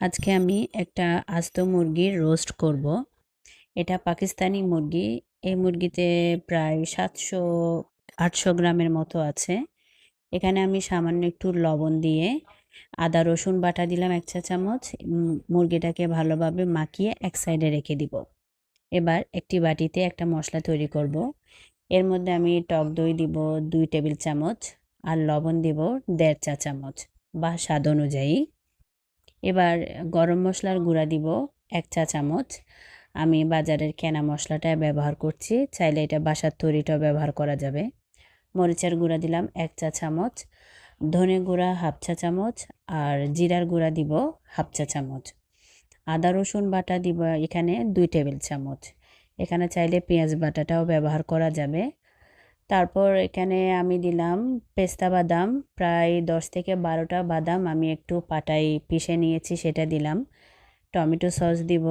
আজকে আমি একটা আস্ত মুরগির রোস্ট করব। এটা পাকিস্তানি মুরগি। এই মুরগিতে প্রায় সাতশো, আটশো গ্রামের মতো আছে। এখানে আমি সামান্য একটু লবণ দিয়ে আদা, রসুন বাটা দিলাম এক চা চামচ মুরগিটাকে ভালোভাবে মাখিয়ে এক সাইডে রেখে দিব এবার একটি বাটিতে একটা মশলা তৈরি করব। এর মধ্যে আমি টক দই দিব দুই টেবিল চামচ আর লবণ দিব দেড় চা চামচ বা স্বাদ অনুযায়ী এবার গরম মশলার গুঁড়া দিব এক চা চামচ। আমি বাজারের কেনা মশলাটা ব্যবহার করছি, চাইলে এটা বাসার তৈরিটাও ব্যবহার করা যাবে। মরিচের গুঁড়া দিলাম এক চা চামচ, ধনে গুঁড়া হাফ চা চামচ আর জিরার গুঁড়া দিব হাফ চা চামচ। আদা, রসুন বাটা দিব এখানে দুই টেবিল চামচ। এখানে চাইলে পেঁয়াজ বাটাটাও ব্যবহার করা যাবে। তারপর এখানে আমি দিলাম পেস্তা বাদাম, প্রায় দশ থেকে বারোটা বাদাম আমি একটু পাটাই পিষে নিয়েছি, সেটা দিলাম। টমেটো সস দিব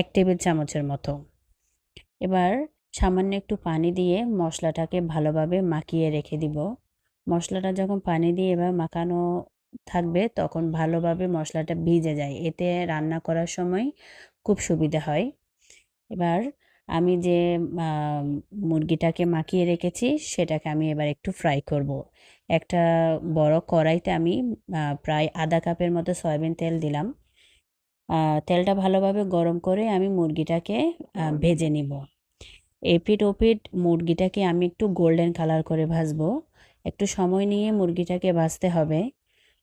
এক টেবিল চামচের মতো। এবার সামান্য একটু পানি দিয়ে মশলাটাকে ভালোভাবে মাখিয়ে রেখে দিব। মশলাটা যখন পানি দিয়ে এবার মাখানো থাকবে, তখন ভালোভাবে মশলাটা ভিজে যায়। এতে রান্না করার সময় খুব সুবিধা হয়। এবার আমি যে মুরগিটাকে মাখিয়ে রেখেছি, সেটাকে আমি এবার একটু ফ্রাই করব। একটা বড় কড়াইতে আমি প্রায় আধা কাপের মতো সয়াবিন তেল দিলাম। তেলটা ভালোভাবে গরম করে আমি মুরগিটাকে ভেজে নিব। এপিট ওপিট মুরগিটাকে আমি একটু গোল্ডেন কালার করে ভাজবো। একটু সময় নিয়ে মুরগিটাকে ভাজতে হবে।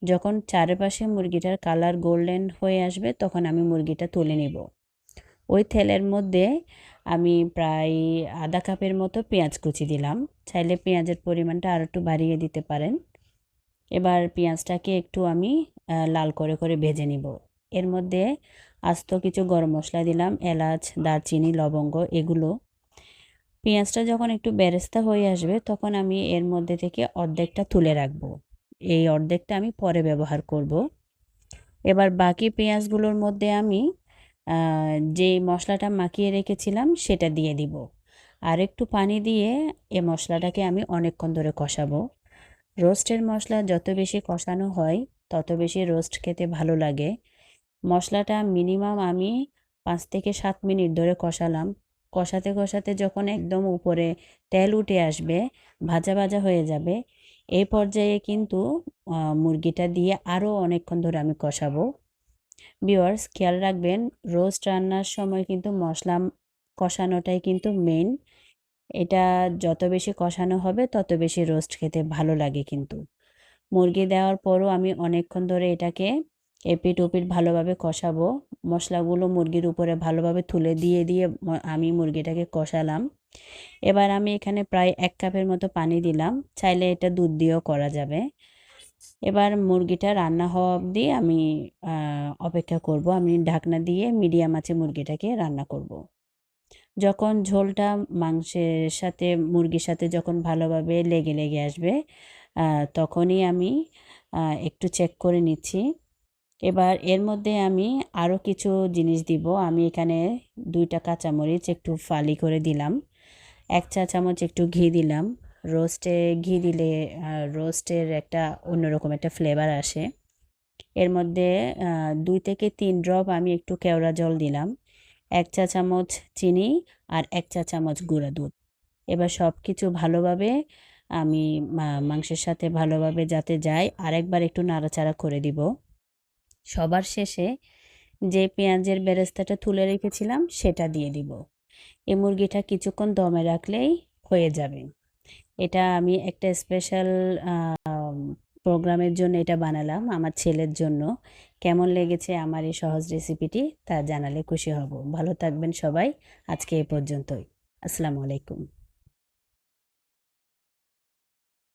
যখন চারপাশে মুরগিটার কালার গোল্ডেন হয়ে আসবে, তখন আমি মুরগিটা তুলে নিব। ওই তেলের মধ্যে আমি প্রায় আধা কাপের মতো পেঁয়াজ কুচি দিলাম। চাইলে পেঁয়াজের পরিমাণটা আর একটু বাড়িয়ে দিতে পারেন। এবার পেঁয়াজটাকে একটু আমি লাল করে করে ভেজে নিব। এর মধ্যে আস্ত কিছু গরম মশলা দিলাম, এলাচ, দারচিনি, লবঙ্গ এগুলো। পেঁয়াজটা যখন একটু বেরেস্তা হয়ে আসবে, তখন আমি এর মধ্যে থেকে অর্ধেকটা তুলে রাখব। এই অর্ধেকটা আমি পরে ব্যবহার করব। এবার বাকি পেঁয়াজগুলোর মধ্যে আমি যে মশলাটা মাখিয়ে রেখেছিলাম সেটা দিয়ে দিব। আর একটু পানি দিয়ে এ মশলাটাকে আমি অনেকক্ষণ ধরে কষাবো। রোস্টের মশলা যত বেশি কষানো হয়, তত বেশি রোস্ট খেতে ভালো লাগে। মশলাটা মিনিমাম আমি পাঁচ থেকে সাত মিনিট ধরে কষালাম। কষাতে কষাতে যখন একদম উপরে তেল উঠে আসবে, ভাজা ভাজা হয়ে যাবে, এই পর্যায়ে কিন্তু মুরগিটা দিয়ে আরও অনেকক্ষণ ধরে আমি কষাবো। ভিওয়ার্স খেয়াল রাখবেন রোস্ট রান্নার সময় কিন্তু মশলা কষানোটাই কিন্তু মেন এটা যত বেশি কষানো হবে, তত বেশি রোস্ট খেতে ভালো লাগে কিন্তু। মুরগি দেওয়ার পরও আমি অনেকক্ষণ ধরে এটাকে এপিট ওপিট ভালোভাবে কষাবো। মশলাগুলো মুরগির উপরে ভালোভাবে তুলে দিয়ে দিয়ে আমি মুরগিটাকে কষালাম। এবার আমি এখানে প্রায় এক কাপের মতো পানি দিলাম। চাইলে এটা দুধ দিয়েও করা যাবে। এবার মুরগিটা রান্না হওয়া অবধি আমি অপেক্ষা করব। আমি ঢাকনা দিয়ে মিডিয়াম আছে মুরগিটাকে রান্না করব। যখন ঝোলটা মাংসের সাথে, মুরগির সাথে যখন ভালোভাবে লেগে লেগে আসবে তখনই আমি একটু চেক করে নিচ্ছি। এবার এর মধ্যে আমি আরও কিছু জিনিস দিব। আমি এখানে দুইটা কাঁচামরিচ একটু ফালি করে দিলাম। এক চা চামচ একটু ঘি দিলাম। রোস্টে ঘি দিলে রোস্টের একটা অন্যরকম একটা ফ্লেভার আসে। এর মধ্যে দুই থেকে তিন ড্রপ আমি একটু কেওড়া জল দিলাম, এক চা চামচ চিনি আর এক চা চামচ গুঁড়া দুধ। এবার সব কিছু ভালোভাবে আমি মাংসের সাথে ভালোভাবে যাতে যায় আরেকবার একটু নাড়াচাড়া করে দিব। সবার শেষে যে পেঁয়াজের বেরেস্তাটা তুলে রেখেছিলাম, সেটা দিয়ে দিব। এ মুরগিটা কিছুক্ষণ দমে রাখলেই হয়ে যাবে। এটা আমি একটা স্পেশাল প্রোগ্রামের জন্য এটা বানালাম আমার ছেলের জন্য। কেমন লেগেছে আমার এই সহজ রেসিপিটি তা জানালে খুশি হব। ভালো থাকবেন সবাই। আজকে এ পর্যন্তই। আসসালামু আলাইকুম।